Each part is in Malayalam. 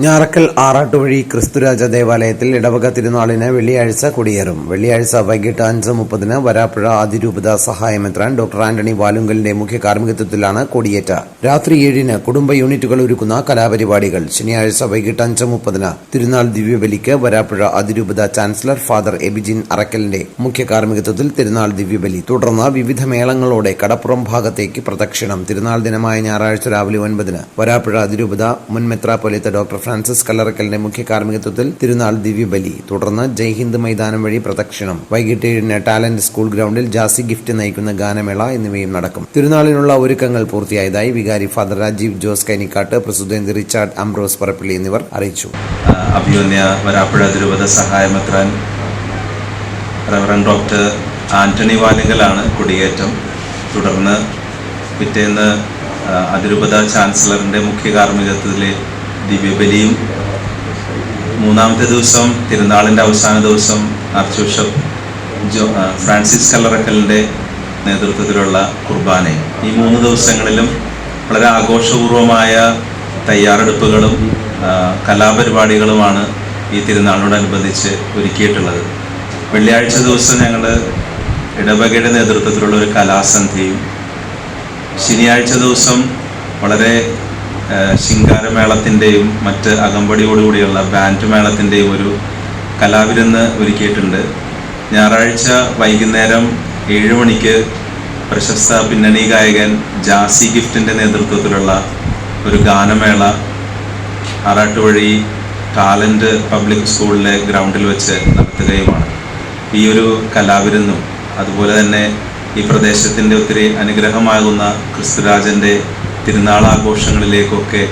ഞാറക്കൽ ആറാട്ടുവഴി ക്രിസ്തുരാജ ദേവാലയത്തിൽ ഇടവക തിരുനാളിന് വെള്ളിയാഴ്ച കൊടിയേറും. വെള്ളിയാഴ്ച വൈകിട്ട് അഞ്ച് മുപ്പതിന് വരാപ്പുഴ അതിരൂപത സഹായമെത്രാൻ ഡോക്ടർ ആന്റണി വാലുങ്കലിന്റെ മുഖ്യ കാർമ്മികത്വത്തിലാണ് കൊടിയേറ്റ. രാത്രി ഏഴിന് കുടുംബ യൂണിറ്റുകൾ ഒരുക്കുന്ന കലാപരിപാടികൾ. ശനിയാഴ്ച വൈകിട്ട് അഞ്ച് മുപ്പതിന് തിരുനാൾ ദിവ്യബലിക്ക് വരാപ്പുഴ അതിരൂപത ചാൻസലർ ഫാദർ എബിജിൻ അറക്കലിന്റെ മുഖ്യ കാർമ്മികത്വത്തിൽ തിരുനാൾ ദിവ്യബലി. തുടർന്ന് വിവിധ മേളങ്ങളോടെ കടപ്പുറം ഭാഗത്തേക്ക് പ്രദക്ഷിണം. തിരുനാൾ ദിനമായ ഞായറാഴ്ച രാവിലെ ഒൻപതിന് വരാപ്പുഴ അതിരൂപത മുൻ മെത്രാപ്പൊലിത്ത ഡോക്ടർ ഫ്രാൻസിസ് കല്ലറക്കലിന്റെ മുഖ്യ കാർമ്മികത്വത്തിൽ തിരുനാൾ ദിവ്യബലി തുടർന്ന് ജയ്ഹിന്ദ് മൈതാനം വഴി പ്രദക്ഷിണം. വൈകിട്ട് ഏഴിന് ടാലന്റ് സ്കൂൾ ഗ്രൗണ്ടിൽ ജാസി ഗിഫ്റ്റ് നയിക്കുന്ന ഗാനമേള എന്നിവയും നടക്കും. തിരുനാളിനുള്ള ഒരുക്കങ്ങൾ പൂർത്തിയായതായി വികാരി father Rajeev Jose Kainikkatt president Richard Ambrose Parappally എന്നിവർ അറിയിച്ചു. ഡോക്ടർ ആന്റണി വാലിങ്കലാണ് കൊടിയേറ്റം. തുടർന്ന് പിറ്റേന്ന് അതിരൂപത ചാൻസലറിന്റെ മുഖ്യ കാർമ്മികത്വത്തിലെ ദിവ്യബലിയും മൂന്നാമത്തെ ദിവസം തിരുനാളിന്റെ അവസാന ദിവസം ആർച്ച് ബിഷപ്പ് ജോ ഫ്രാൻസിസ് കല്ലറക്കലിന്റെ നേതൃത്വത്തിലുള്ള കുർബാനയും ഈ മൂന്ന് ദിവസങ്ങളിലും വളരെ ആഘോഷപൂർവമായ തയ്യാറെടുപ്പുകളും കലാപരിപാടികളുമാണ് ഈ തിരുനാളിനോടനുബന്ധിച്ച് ഒരുക്കിയിട്ടുള്ളത്. വെള്ളിയാഴ്ച ദിവസം ഞങ്ങൾ ഇടവകയുടെ നേതൃത്വത്തിലുള്ള ഒരു കലാസന്ധ്യയും ശനിയാഴ്ച ദിവസം വളരെ ശിങ്കാരമേളത്തിന്റെയും മറ്റ് അകമ്പടിയോടുകൂടിയുള്ള ബാൻഡ് മേളത്തിന്റെയും ഒരു കലാവിരുന്ന് ഒരുക്കിയിട്ടുണ്ട്. ഞായറാഴ്ച വൈകുന്നേരം ഏഴ് മണിക്ക് പ്രശസ്ത പിന്നണി ഗായകൻ ജാസി ഗിഫ്റ്റിന്റെ നേതൃത്വത്തിലുള്ള ഒരു ഗാനമേള ആറാട്ടുവഴി ടാലന്റ് പബ്ലിക് സ്കൂളിലെ ഗ്രൗണ്ടിൽ വെച്ച് നടത്തുകയുമാണ്. ഈ ഒരു കലാവിരുന്നും അതുപോലെ തന്നെ ഈ പ്രദേശത്തിന്റെ ഒത്തിരി അനുഗ്രഹമാകുന്ന ക്രിസ്തുരാജന്റെ തിരുനാളാഘോഷങ്ങളിലേക്കൊക്കെ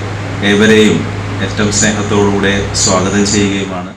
ഏവരെയും ഏറ്റവും സ്നേഹത്തോടുകൂടെ സ്വാഗതം ചെയ്യുകയുമാണ്.